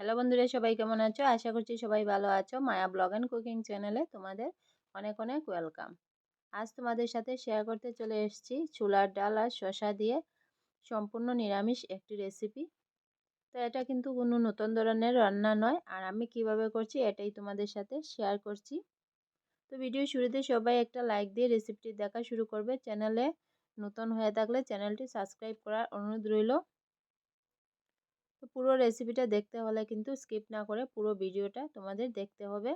Hello বন্ধুরা, সবাই কেমন আছো? আশা করছি সবাই ভালো আছো। মায়া ব্লগ অ্যান্ড কুকিং চ্যানেলে তোমাদের অনেক অনেক ওয়েলকাম। আজ তোমাদের সাথে শেয়ার করতে চলে এসেছি চুলার ডাল আর শশা দিয়ে সম্পূর্ণ নিরামিষ একটি রেসিপি তো এটা কিন্তু কোনো নতুন ধরনের রান্না নয় আর আমি কীভাবে করছি এটাই তোমাদের সাথে শেয়ার করছি। তো ভিডিও শুরুতে সবাই একটা লাইক দিয়ে রেসিপিটি দেখা শুরু করবে। চ্যানেলে নতুন হয়ে থাকলে চ্যানেলটি সাবস্ক্রাইব করার অনুরোধ রইল। তো পুরো রেসিপিটা দেখতে হলে কিন্তু স্কিপ না করে পুরো ভিডিওটা তোমাদের দেখতে হবে।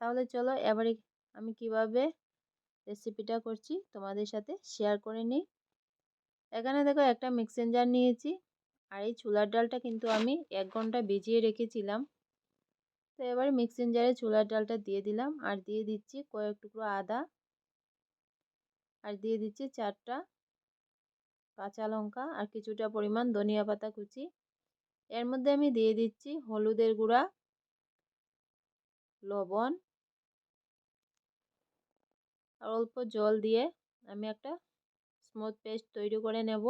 তাহলে চলো এবারে আমি কীভাবে রেসিপিটা করছি তোমাদের সাথে শেয়ার করে নিই। এখানে দেখো একটা মিক্সিং জার নিয়েছি, আর এই চুলার ডালটা কিন্তু আমি এক ঘণ্টা ভিজিয়ে রেখেছিলাম। তো এবারে মিক্সিং জারে চুলার ডালটা দিয়ে দিলাম, আর দিয়ে দিচ্ছি কয়েক টুকরো আদা, আর দিয়ে দিচ্ছি চারটা কাঁচা লঙ্কা আর কিছুটা পরিমাণ ধনিয়া পাতা কুচি। এর মধ্যে আমি দিয়ে দিচ্ছি হলুদের গুঁড়া, লবণ আর অল্প জল দিয়ে আমি একটা স্মুথ পেস্ট তৈরি করে নেব।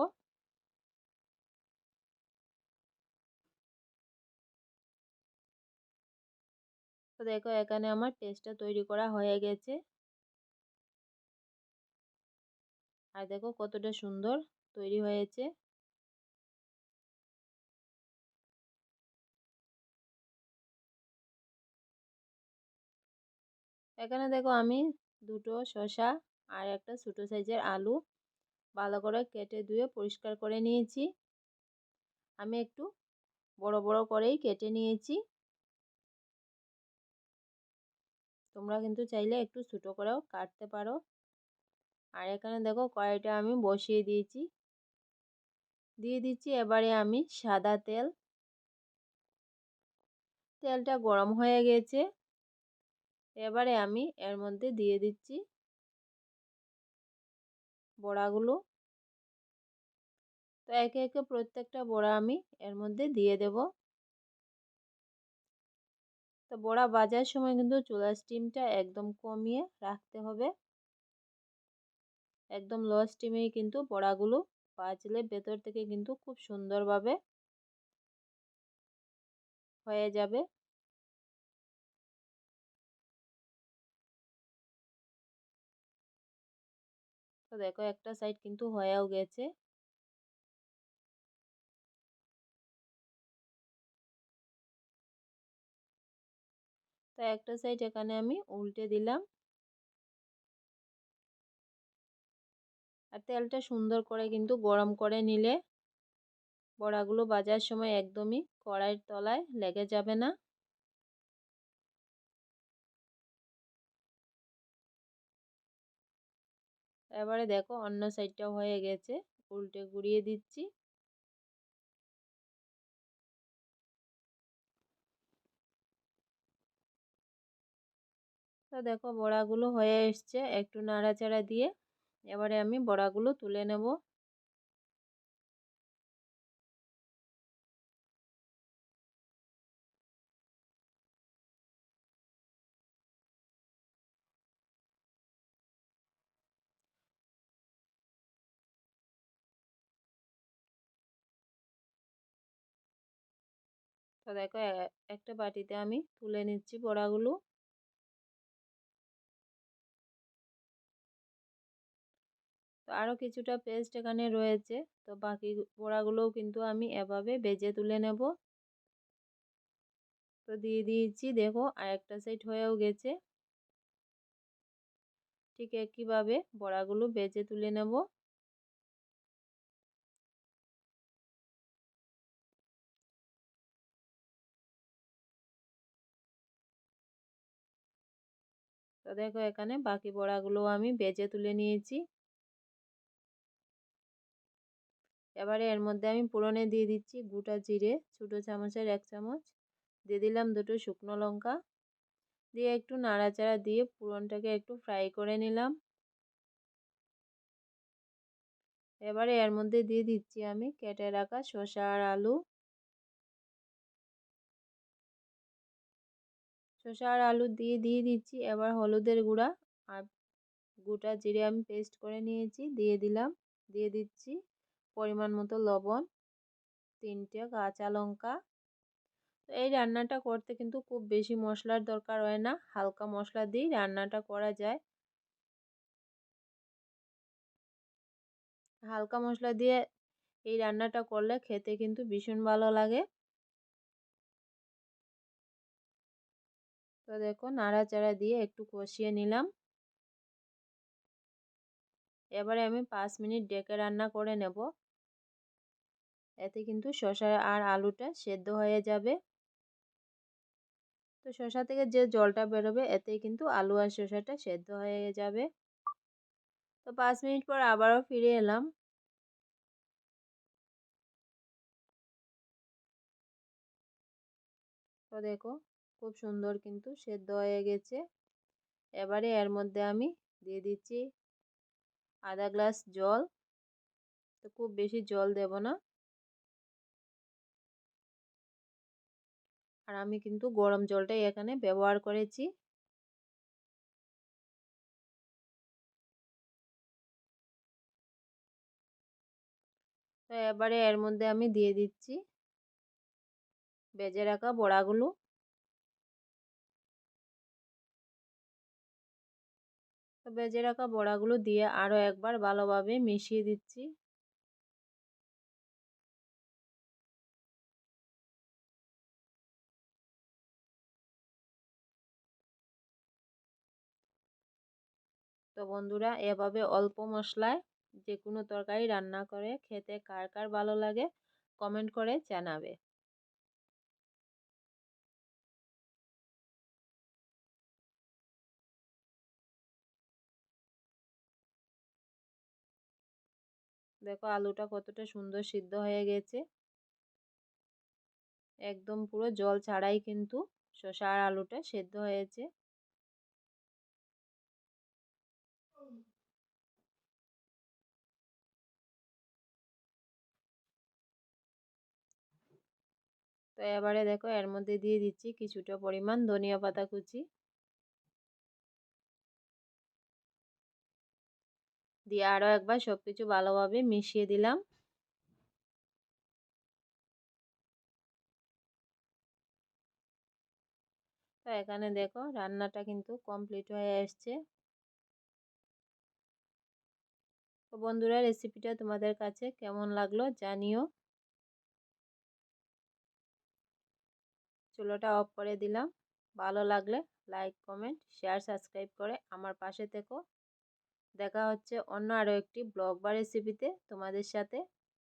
তো দেখো এখানে আমার পেস্টটা তৈরি করা হয়ে গেছে। আর দেখো কতটা সুন্দর তৈরি হয়েছে। এখানে দেখো আমি দুটো শসা আর একটা ছোটো সাইজের আলু ভালো করে কেটে ধুয়ে পরিষ্কার করে নিয়েছি। আমি একটু বড় বড় করেই কেটে নিয়েছি। তোমরা কিন্তু চাইলে একটু ছোটো করেও কাটতে পারো। আর এখানে দেখো কড়াইটা আমি বসিয়ে দিয়েছি। দিয়ে দিচ্ছি। এবারে আমি সাদা তেল। তেলটা গরম হয়ে গেছে। এবারে আমি এর মধ্যে দিয়ে দিচ্ছি বড়াগুলো। তো একে একে প্রত্যেকটা বড়া আমি এর মধ্যে দিয়ে দেব। তো বড়া বাজার সময় কিন্তু চুলার স্টিমটা একদম কমিয়ে রাখতে হবে। একদম লো স্টিমেই কিন্তু বড়াগুলো বাজলে ভেতর থেকে কিন্তু খুব সুন্দরভাবে হয়ে যাবে। তো দেখো একটা সাইড কিন্তু হয়েও গেছে। তো একটা সাইড এখানে আমি উল্টে দিলাম। আর তেলটা সুন্দর করে কিন্তু গরম করে নিলে বড়াগুলো বাজার সময় একদমই কড়াইয়ের তলায় লেগে যাবে না। এবারে দেখো অন্য সাইডটা হয়ে গেছে, উল্টে ঘুরিয়ে দিচ্ছি। তো দেখো বড়াগুলো হয়ে এসছে একটু নাড়াচাড়া দিয়ে। এবারে আমি বড়াগুলো তুলে নেব। তো দেখো একটা বাটিতে আমি তুলে নিচ্ছি বড়াগুলো। তো আরও কিছুটা পেস্ট এখানে রয়েছে। তো বাকি বড়াগুলোও কিন্তু আমি এভাবে বেজে তুলে নেব। তো দিয়ে দিয়েছি, দেখো, আর একটা সাইড হয়েও গেছে। ঠিক একইভাবে বড়াগুলো বেজে তুলে নেব। তো দেখো, এখানে বাকি বড়াগুলো আমি বেজে তুলে নিয়েছি। এবারে এর মধ্যে আমি পুরনে দিয়ে দিচ্ছি গোটা জিরে, ছোটো চামচের এক চামচ। দিয়ে দিলাম দুটো শুকনো লঙ্কা। দিয়ে একটু নাড়াচাড়া দিয়ে পুরনটাকে একটু ফ্রাই করে নিলাম। এবারে এর মধ্যে দিয়ে দিচ্ছি আমি কেটে রাখা শসা আর আলু। শসা আর আলু দিয়ে দিয়ে দিচ্ছি এবার হলুদের গুঁড়া। আর গোটা জিরে আমি পেস্ট করে নিয়েছি। দিয়ে দিলাম। দিয়ে দিচ্ছি পরিমাণ মতো লবণ, তিনটে কাঁচা লঙ্কা। এই রান্নাটা করতে কিন্তু খুব বেশি মশলার দরকার হয় না, হালকা মশলা দিয়েই রান্নাটা করা যায়। হালকা মশলা দিয়ে এই রান্নাটা করলে খেতে কিন্তু ভীষণ ভালো লাগে। তো দেখো নাড়াচাড়া দিয়ে একটু কষিয়ে নিলাম। এবারে আমি পাঁচ মিনিট ডেকে রান্না করে নেব। এতে কিন্তু শসা আর আলুটা সেদ্ধ হয়ে যাবে। তো শসা থেকে যে জলটা বেরোবে, এতে কিন্তু আলু আর শসাটা সেদ্ধ হয়ে যাবে। তো পাঁচ মিনিট পর আবারও ফিরে এলাম। তো দেখো, খুব সুন্দর কিন্তু সেদ্ধ হয়ে গেছে। এবারে এর মধ্যে আমি দিয়ে দিচ্ছি আধা গ্লাস জল। তো খুব বেশি জল দেব না। আর আমি কিন্তু গরম জলটাই এখানে ব্যবহার করেছি। তো এবারে এর মধ্যে আমি দিয়ে দিচ্ছি। বেজে রাখা বড়াগুলো। তো বেজে রাখা বড়াগুলো দিয়ে আরও একবার ভালোভাবে মিশিয়ে দিচ্ছি। তো বন্ধুরা, এভাবে অল্প মশলায় যে কোনো তরকারি রান্না করে খেতে কার কার ভালো লাগে কমেন্ট করে জানাবে। দেখো আলুটা কতটা সুন্দর সিদ্ধ হয়ে গেছে। একদম পুরো জল ছাড়াই কিন্তু শসা আর আলুটা সেদ্ধ হয়েছে। তো এবারে দেখো এর মধ্যে দিয়ে দিচ্ছি কিছুটা পরিমাণ ধনিয়া পাতা কুচি। দিয়ে আরও একবার সব কিছু ভালোভাবে মিশিয়ে দিলাম। তো এখানে দেখো রান্নাটা কিন্তু কমপ্লিট হয়ে এসছে। তো বন্ধুরা রেসিপিটা তোমাদের কাছে কেমন লাগল জানিও। চুলোটা অফ করে দিলাম। ভালো লাগলে লাইক, কমেন্ট, শেয়ার, সাবস্ক্রাইব করে আমার পাশে থেকো। দেখা হচ্ছে অন্য আরও একটি ব্লগ বা রেসিপিতে তোমাদের সাথে।